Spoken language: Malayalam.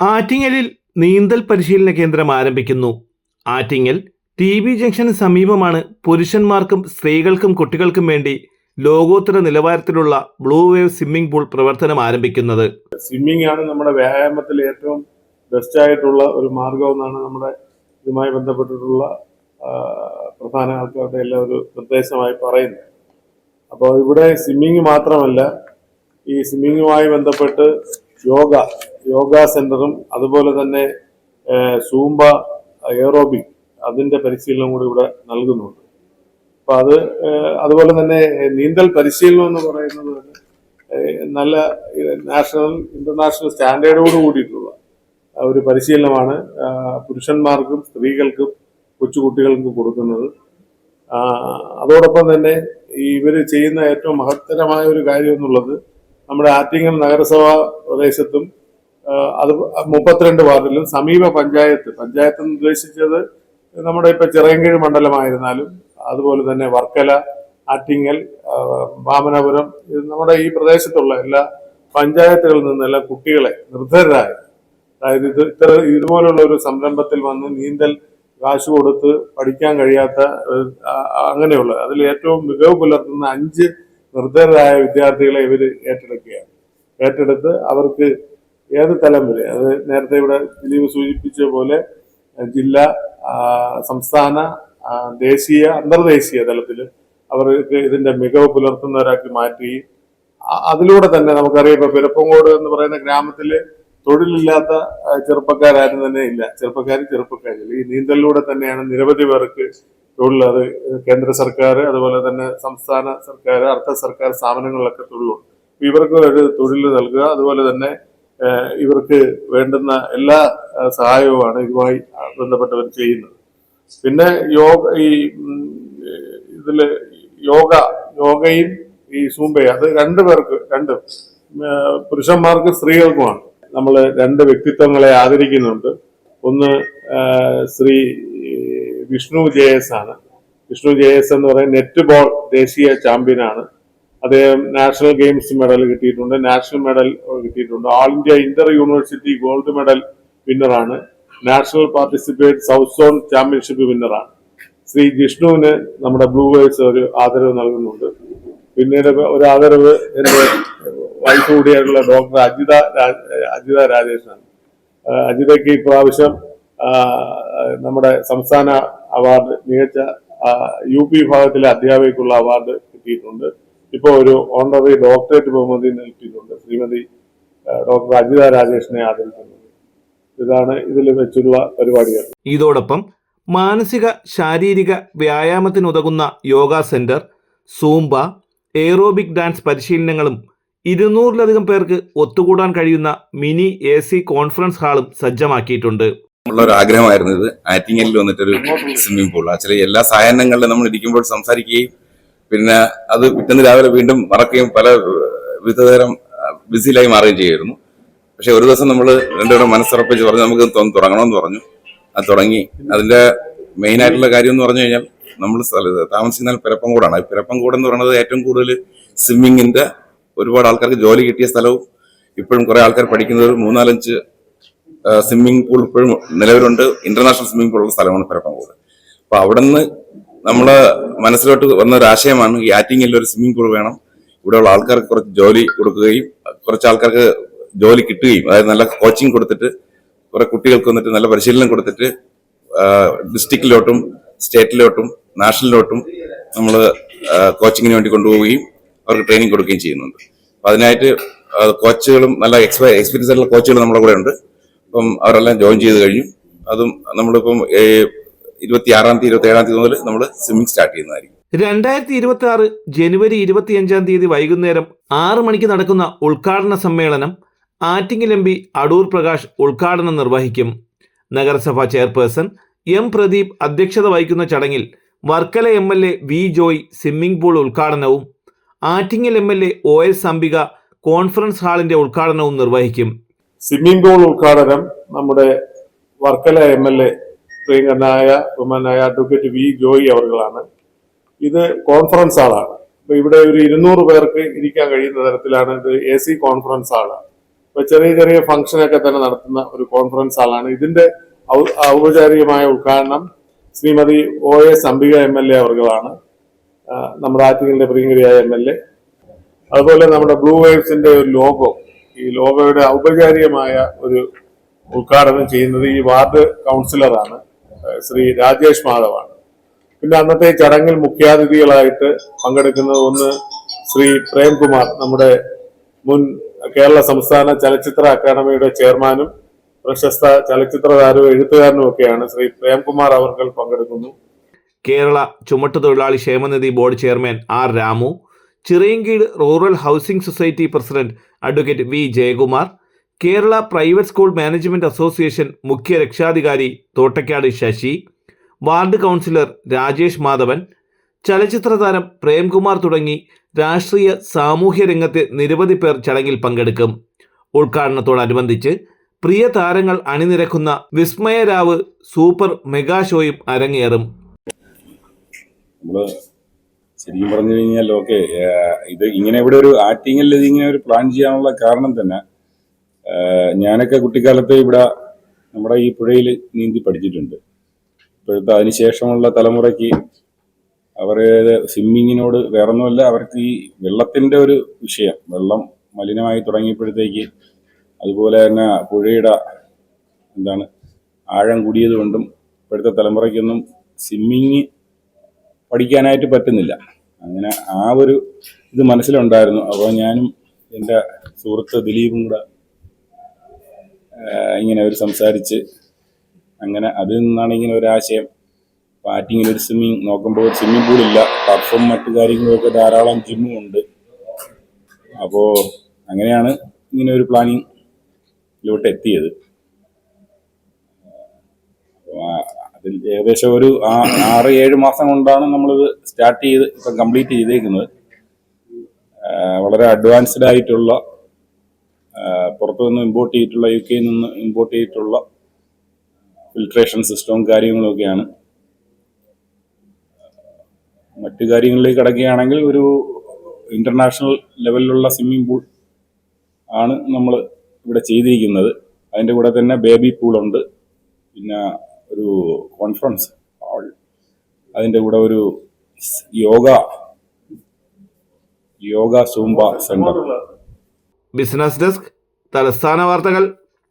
ആറ്റിങ്ങലിൽ നീന്തൽ പരിശീലന കേന്ദ്രം ആരംഭിക്കുന്നു. ആറ്റിങ്ങൽ ടി ബി ജംഗ്ഷന് സമീപമാണ് പുരുഷന്മാർക്കും സ്ത്രീകൾക്കും കുട്ടികൾക്കും വേണ്ടി ലോകോത്തര നിലവാരത്തിലുള്ള ബ്ലൂ വേവ് സ്വിമ്മിംഗ് പൂൾ പ്രവർത്തനം ആരംഭിക്കുന്നത്. സ്വിമ്മിംഗ് ആണ് നമ്മുടെ വ്യായാമത്തിൽ ഏറ്റവും ബെസ്റ്റ് ആയിട്ടുള്ള ഒരു മാർഗം എന്നാണ് നമ്മുടെ ഇതുമായി ബന്ധപ്പെട്ടിട്ടുള്ള പ്രധാന ആൾക്കാരുടെ എല്ലാം ഒരു നിർദ്ദേശമായി പറയുന്നത്. അപ്പോൾ ഇവിടെ സ്വിമ്മിങ് മാത്രമല്ല ഈ സ്വിമ്മിങ്ങുമായി ബന്ധപ്പെട്ട് യോഗ യോഗ സെന്ററും അതുപോലെ തന്നെ സൂംബ എയറോബിക് അതിന്റെ പരിശീലനം കൂടി ഇവിടെ നൽകുന്നുണ്ട്. അപ്പൊ അത് അതുപോലെ തന്നെ നീന്തൽ പരിശീലനം എന്ന് പറയുന്നത് നല്ല നാഷണൽ ഇന്റർനാഷണൽ സ്റ്റാൻഡേർഡോട് കൂടിയിട്ടുള്ള ഒരു പരിശീലനമാണ് പുരുഷന്മാർക്കും സ്ത്രീകൾക്കും കൊച്ചുകുട്ടികൾക്കും കൊടുക്കുന്നത്. അതോടൊപ്പം തന്നെ ഇവർ ചെയ്യുന്ന ഏറ്റവും മഹത്തരമായ ഒരു കാര്യം എന്നുള്ളത് നമ്മുടെ ആറ്റിങ്ങൽ നഗരസഭാ പ്രദേശത്തും അത് മുപ്പത്തിരണ്ട് വാർഡിലും സമീപ പഞ്ചായത്ത് പഞ്ചായത്ത് എന്ന് ഉദ്ദേശിച്ചത് നമ്മുടെ ഇപ്പൊ ചിറയൻകീഴ് മണ്ഡലമായിരുന്നാലും അതുപോലെ തന്നെ വർക്കല ആറ്റിങ്ങൽ വാമനപുരം നമ്മുടെ ഈ പ്രദേശത്തുള്ള എല്ലാ പഞ്ചായത്തുകളിൽ നിന്നെല്ലാം കുട്ടികളെ നിർദ്ധരായ. അതായത് ഇത് ഇത്ര ഇതുപോലുള്ള ഒരു സംരംഭത്തിൽ വന്ന് നീന്തൽ കാശ് കൊടുത്ത് പഠിക്കാൻ കഴിയാത്ത അങ്ങനെയുള്ള അതിൽ ഏറ്റവും മികവ് പുലർത്തുന്ന അഞ്ച് നിർദ്ധരായ വിദ്യാർത്ഥികളെ ഇവർ ഏറ്റെടുക്കുകയാണ്. ഏറ്റെടുത്ത് അവർക്ക് ഏത് തലം വരെ? അത് നേരത്തെ ഇവിടെ ദിലീപ് സൂചിപ്പിച്ച പോലെ ജില്ല സംസ്ഥാന ദേശീയ അന്തർദേശീയ തലത്തിൽ അവർക്ക് ഇതിന്റെ മികവ് പുലർത്തുന്നവരാക്കി മാറ്റുകയും അതിലൂടെ തന്നെ നമുക്കറിയാം ഇപ്പൊ പിരപ്പങ്കോട് എന്ന് പറയുന്ന ഗ്രാമത്തിൽ തൊഴിലില്ലാത്ത ചെറുപ്പക്കാരാരും ചെറുപ്പക്കാരും തന്നെ ഇല്ല. ചെറുപ്പക്കാരും ചെറുപ്പക്കാരില്ല ഈ നീന്തലിലൂടെ തന്നെയാണ് നിരവധി പേർക്ക് തൊഴിൽ അത് കേന്ദ്ര സർക്കാർ അതുപോലെ തന്നെ സംസ്ഥാന സർക്കാർ അർദ്ധ സർക്കാർ സ്ഥാപനങ്ങളിലൊക്കെ തൊഴിലുണ്ട്. ഇവർക്ക് ഒരു തൊഴിൽ നൽകുക അതുപോലെ തന്നെ ഇവർക്ക് വേണ്ടുന്ന എല്ലാ സഹായവുമാണ് ഇതുമായി ബന്ധപ്പെട്ടവർ ചെയ്യുന്നത്. പിന്നെ യോഗ ഈ ഇതിൽ യോഗ യോഗയും ഈ സൂംബയും അത് രണ്ടു പേർക്ക് രണ്ട് പുരുഷന്മാർക്കും സ്ത്രീകൾക്കുമാണ്. നമ്മൾ രണ്ട് വ്യക്തിത്വങ്ങളെ ആദരിക്കുന്നുണ്ട്. ഒന്ന് ശ്രീ വിഷ്ണു ജെ എസ് ആണ്. വിഷ്ണു ജയസ് എന്ന് പറയുന്ന നെറ്റ് ബോൾ ദേശീയ ചാമ്പ്യനാണ്. അദ്ദേഹം നാഷണൽ ഗെയിംസ് മെഡൽ കിട്ടിയിട്ടുണ്ട്. നാഷണൽ മെഡൽ കിട്ടിയിട്ടുണ്ട്. All India inter university gold medal വിന്നറാണ്. National participate south zone championship വിന്നറാണ്. Shri ജിഷ്ണുവിന് നമ്മുടെ ബ്ലൂ വേഴ്സ് ഒരു ആദരവ് നൽകുന്നുണ്ട്. പിന്നീട് ഒരു ആദരവ് എന്റെ വൈഫ് കൂടിയായിട്ടുള്ള ഡോക്ടർ അജിത അജിത രാജേഷാണ്. അജിതയ്ക്ക് ഇപ്രാവശ്യം നമ്മുടെ സംസ്ഥാന അവാർഡ് മികച്ച യു പി വിഭാഗത്തിലെ അധ്യാപികയ്ക്കുള്ള അവാർഡ് കിട്ടിയിട്ടുണ്ട്. ഇപ്പോൾ ഒരു ഓണററി ഡോക്ടറേറ്റ് ബഹുമതി നൽകിയിട്ടുണ്ട്. ശ്രീമതി ഡോക്ടർ അജിത രാജേഷിനെ ആദരിക്കുന്നത് ഇതാണ് ഇതിൽ വെച്ചുള്ള പരിപാടികൾ ഇതോടൊപ്പം മാനസിക ശാരീരിക വ്യായാമത്തിനുതകുന്ന yoga centre zumba aerobic dance പരിശീലനങ്ങളും ഇരുന്നൂറിലധികം പേർക്ക് ഒത്തുകൂടാൻ കഴിയുന്ന മിനി എ സി കോൺഫറൻസ് ഹാളും സജ്ജമാക്കിയിട്ടുണ്ട്. ഉള്ള ഒരു ആഗ്രഹമായിരുന്നു ഇത്. ആറ്റിങ്ങലിൽ വന്നിട്ടൊരു സ്വിമ്മിംഗ് പൂൾ. ആക്ച്വലി എല്ലാ സായാഹ്നങ്ങളിലും നമ്മൾ ഇരിക്കുമ്പോൾ സംസാരിക്കുകയും പിന്നെ അത് പിറ്റേന്ന് രാവിലെ വീണ്ടും മറക്കുകയും പല വിധതരം ബിസിയിലായി മാറുകയും ചെയ്യുമായിരുന്നു പക്ഷെ ഒരു ദിവസം നമ്മൾ രണ്ടുപേരും മനസ്സുറപ്പിച്ച് പറഞ്ഞു നമുക്ക് തുടങ്ങണമെന്ന് പറഞ്ഞു. അത് തുടങ്ങി. മെയിൻ ആയിട്ടുള്ള കാര്യം എന്ന് പറഞ്ഞു കഴിഞ്ഞാൽ നമ്മൾ താമസിക്കുന്ന പിറപ്പംകൂടാണ് ഈ പിറപ്പംകൂട് എന്ന് പറയുന്നത് ഏറ്റവും കൂടുതൽ സ്വിമ്മിങ്ങിന്റെ ഒരുപാട് ആൾക്കാർക്ക് ജോലി കിട്ടിയ സ്ഥലവും ഇപ്പോഴും കുറെ ആൾക്കാർ പഠിക്കുന്ന ഒരു മൂന്നാലഞ്ച് സ്വിമ്മിംഗ് പൂൾ ഇപ്പോഴും നിലവിലുണ്ട്. ഇന്റർനാഷണൽ സ്വിമ്മിംഗ് പൂൾ ഉള്ള സ്ഥലമാണ് പരപ്പങ്കോട് അപ്പൊ അവിടെ നിന്ന് നമ്മളെ മനസ്സിലോട്ട് വന്ന ഒരു ആശയമാണ് ഈ ആറ്റിങ്ങിൽ ഒരു സ്വിമ്മിംഗ് പൂൾ വേണം. ഇവിടെയുള്ള ആൾക്കാർക്ക് കുറച്ച് ജോലി കൊടുക്കുകയും കുറച്ച് ആൾക്കാർക്ക് ജോലി കിട്ടുകയും അതായത് നല്ല കോച്ചിങ് കൊടുത്തിട്ട് കുറെ കുട്ടികൾക്ക് വന്നിട്ട് നല്ല പരിശീലനം കൊടുത്തിട്ട് ഡിസ്ട്രിക്റ്റിലോട്ടും സ്റ്റേറ്റിലോട്ടും നാഷണലിലോട്ടും നമ്മൾ കോച്ചിങ്ങിന് വേണ്ടി കൊണ്ടുപോവുകയും അവർക്ക് ട്രെയിനിങ് കൊടുക്കുകയും ചെയ്യുന്നുണ്ട്. അപ്പൊ അതിനായിട്ട് കോച്ചുകളും നല്ല എക്സ്പീരിയൻസ് ആയിട്ടുള്ള കോച്ചുകൾ നമ്മുടെ കൂടെ ഉണ്ട് അപ്പം അവരെല്ലാം ജോയിൻ ചെയ്ത് കഴിഞ്ഞു. അതും നമ്മളിപ്പം ഇരുപത്തി ആറാം തീയതി ഇരുപത്തി ഏഴാം തീയതി മുതൽ നമ്മൾ സ്വിമ്മിംഗ് സ്റ്റാർട്ട് ചെയ്യുന്നതായിരിക്കും. രണ്ടായിരത്തി ഇരുപത്തി ആറ് ജനുവരി ഇരുപത്തിയഞ്ചാം തീയതി വൈകുന്നേരം ആറ് മണിക്ക് നടക്കുന്ന ഉദ്ഘാടന സമ്മേളനം ആറ്റിങ്ങൽ എം പി അടൂർ പ്രകാശ് ഉദ്ഘാടനം നിർവഹിക്കും. നഗരസഭാ ചെയർപേഴ്സൺ എം പ്രദീപ് അധ്യക്ഷത വഹിക്കുന്ന ചടങ്ങിൽ Varkala M L A V Joy swimming pool ഉദ്ഘാടനവും Attingal M L A O S Ambika conference ഹാളിന്റെ ഉദ്ഘാടനവും നിർവഹിക്കും. സ്വിമ്മിംഗ് പൂൾ ഉദ്ഘാടനം നമ്മുടെ വർക്കല എം എൽ എ പ്രിയങ്കരനായ ബഹുമാനായ അഡ്വക്കേറ്റ് വി ജോയി അവർകളാണ് ഇത് കോൺഫറൻസ് ഹാളാണ്. അപ്പൊ ഇവിടെ ഒരു ഇരുന്നൂറ് പേർക്ക് ഇരിക്കാൻ കഴിയുന്ന തരത്തിലാണ് ഇത് എ സി കോൺഫറൻസ് ഹാളാണ് അപ്പൊ ചെറിയ ചെറിയ ഫംഗ്ഷനൊക്കെ തന്നെ നടത്തുന്ന ഒരു കോൺഫറൻസ് ഹാളാണ്. ഇതിന്റെ ഔപചാരികമായ ഉദ്ഘാടനം Shrimati O S Ambika M L A അവർകളാണ് നമ്മുടെ ആറ്റിങ്ങലിന്റെ പ്രിയങ്കരിയായ എം എൽ എ. അതുപോലെ നമ്മുടെ ബ്ലൂ വേവ്സിന്റെ ഒരു ലോഗോ ഈ ലോഗോയുടെ ഔപചാരികമായ ഒരു ഉദ്ഘാടനം ചെയ്യുന്നത് ഈ വാർഡ് കൗൺസിലറാണ്. ശ്രീ രാജേഷ് മാധവാണ്. പിന്നെ അന്നത്തെ ചടങ്ങിൽ മുഖ്യാതിഥികളായിട്ട് പങ്കെടുക്കുന്നത് ഒന്ന് ശ്രീ പ്രേംകുമാർ നമ്മുടെ മുൻ കേരള സംസ്ഥാന ചലച്ചിത്ര അക്കാദമിയുടെ ചെയർമാനും പ്രശസ്ത ചലച്ചിത്ര താരവും എഴുത്തുകാരനും ഒക്കെയാണ് ശ്രീ പ്രേംകുമാർ അവർകൾ പങ്കെടുക്കുന്നു. കേരള ചുമട്ടുതൊഴിലാളി ക്ഷേമനിധി board chairman R Ramu Chirayinkeezhu rural housing society president advocate V Jayakumar Kerala private school management association മുഖ്യ രക്ഷാധികാരി തോട്ടക്കാട് ശശി വാർഡ് കൗൺസിലർ രാജേഷ് മാധവൻ ചലച്ചിത്ര താരം പ്രേംകുമാർ തുടങ്ങി രാഷ്ട്രീയ സാമൂഹ്യ രംഗത്തെ നിരവധി പേർ ചടങ്ങിൽ പങ്കെടുക്കും. ഉദ്ഘാടനത്തോടനുബന്ധിച്ച് പ്രിയ താരങ്ങൾ അണിനിരക്കുന്ന വിസ്മയരാവ് സൂപ്പർ മെഗാ ഷോയും അരങ്ങേറും. ശരിക്കും പറഞ്ഞു കഴിഞ്ഞാൽ ഓക്കെ ഇത് ഇങ്ങനെ ഇവിടെ ഒരു ആക്ടിങ്ങിൽ ഇത് ഇങ്ങനെ ഒരു പ്ലാൻ ചെയ്യാനുള്ള കാരണം തന്നെ ഞാനൊക്കെ കുട്ടിക്കാലത്ത് ഇവിടെ നമ്മുടെ ഈ പുഴയിൽ നീന്തി പഠിച്ചിട്ടുണ്ട്. ഇപ്പോഴത്തെ അതിനുശേഷമുള്ള തലമുറയ്ക്ക് അവർ സ്വിമ്മിങ്ങിനോട് വേറൊന്നുമല്ല അവർക്ക് ഈ വെള്ളത്തിന്റെ ഒരു വിഷയം വെള്ളം മലിനമായി തുടങ്ങിയപ്പോഴത്തേക്ക് അതുപോലെ തന്നെ പുഴയുടെ എന്താണ് ആഴം കൂടിയത് കൊണ്ടും ഇപ്പോഴത്തെ തലമുറയ്ക്കൊന്നും സ്വിമ്മിങ് പഠിക്കാനായിട്ട് പറ്റുന്നില്ല. അങ്ങനെ ആ ഒരു ഇത് മനസ്സിലുണ്ടായിരുന്നു. അപ്പോൾ ഞാനും എന്റെ സുഹൃത്ത് ദിലീപും കൂടെ ഇങ്ങനെ അവർ സംസാരിച്ച് അങ്ങനെ അതിൽ നിന്നാണ് ഇങ്ങനെ ഒരു ആശയം. പാറ്റിങ്ങിൽ ഒരു സ്വിമ്മിങ് നോക്കുമ്പോൾ സ്വിമ്മിംഗ് പൂളില്ല ടർഫും മറ്റു കാര്യങ്ങളൊക്കെ ധാരാളം ജിമ്മും ഉണ്ട്. അപ്പോൾ അങ്ങനെയാണ് ഇങ്ങനെ ഒരു പ്ലാനിങ്ങിലോട്ട് എത്തിയത്. അപ്പോൾ ആ- അതിൽ ഏകദേശം ഒരു ആറ് ഏഴ് മാസം കൊണ്ടാണ് നമ്മളിത് സ്റ്റാർട്ട് ചെയ്ത് ഇപ്പം കംപ്ലീറ്റ് ചെയ്തേക്കുന്നത്. വളരെ അഡ്വാൻസ്ഡ് ആയിട്ടുള്ള ആ, പുറത്തു നിന്ന് ഇമ്പോർട്ട് ചെയ്തിട്ടുള്ള യു കെയിൽ നിന്ന് ഇമ്പോർട്ട് ചെയ്തിട്ടുള്ള ഫിൽട്രേഷൻ സിസ്റ്റവും കാര്യങ്ങളൊക്കെയാണ് മറ്റു കാര്യങ്ങളിലേക്ക് കിടക്കുകയാണെങ്കിൽ ഒരു ഇന്റർനാഷണൽ ലെവലിലുള്ള സ്വിമ്മിംഗ് പൂൾ ആണ് നമ്മൾ ഇവിടെ ചെയ്തിരിക്കുന്നത്. അതിന്റെ കൂടെ തന്നെ ബേബി പൂളുണ്ട് പിന്നെ ഒരു കോൺഫറൻസ് ഹാൾ അതിന്റെ കൂടെ ഒരു yoga yoga zumba centre business desk തലസ്ഥാന വാർത്തകൾ